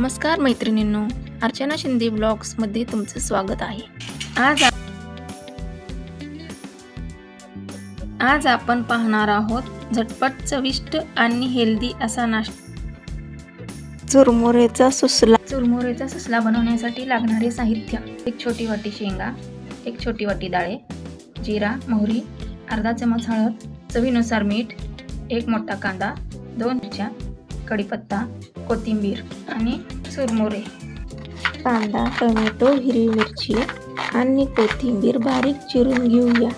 नमस्कार मैत्रिणींनो अर्चना शिंदे ब्लॉग्समध्ये तुमचं स्वागत आहे. आज आज आपण पाहणार आहोत झटपट चविष्ट आणि हेल्दी असा नाश्ता. चुरमुरेचा सुसला. चुरमुरेचा सुसला बनवण्यासाठी लागणारे साहित्य. एक छोटी वाटी शेंगा एक छोटी वाटी डाळे जिरा मोहरी अर्धा चमच हळद चवीनुसार मीठ एक मोठा कांदा दोन मिरच्या कढीपत्ता कोथिंबीर आणि चुरमुरे. कांदा टोमॅटो हिरवी मिरची आणि कोथिंबीर बारीक चिरून घेऊया.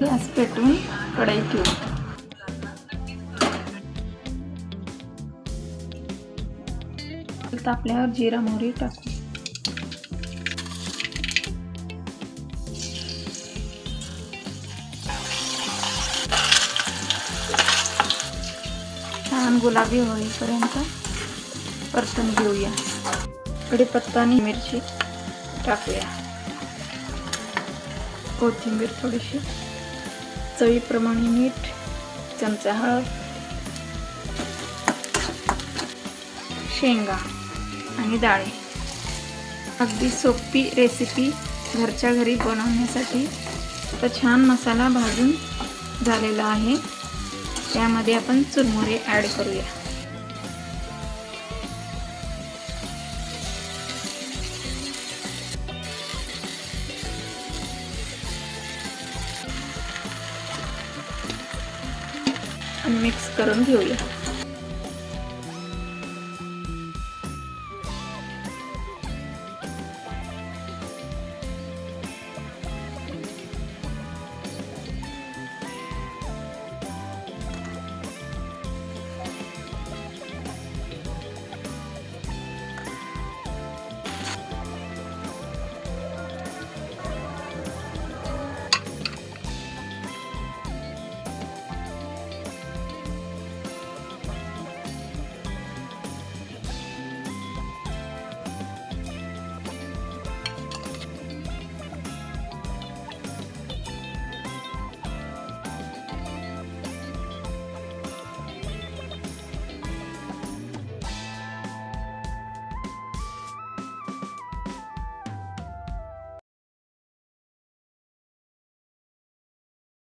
गॅस पेटवून कढई ठेवू. तापल्यावर जिरा मोहरी टाकू. छान गुलाबी होईपर्यंत परतून घेऊया. कढीपत्ता आणि मिरची टाकूया. कोथिंबीर थोडीशी. चवीप्रमाणे मीठ चमचा हळद शेंगा आणि डाळे. अगदी सोपी रेसिपी घरच्या घरी बनवण्यासाठी तर छान मसाला भाजून झालेला आहे. त्यामध्ये आपण चुरमुरे ॲड करूया. आणि मिक्स करून घेऊया.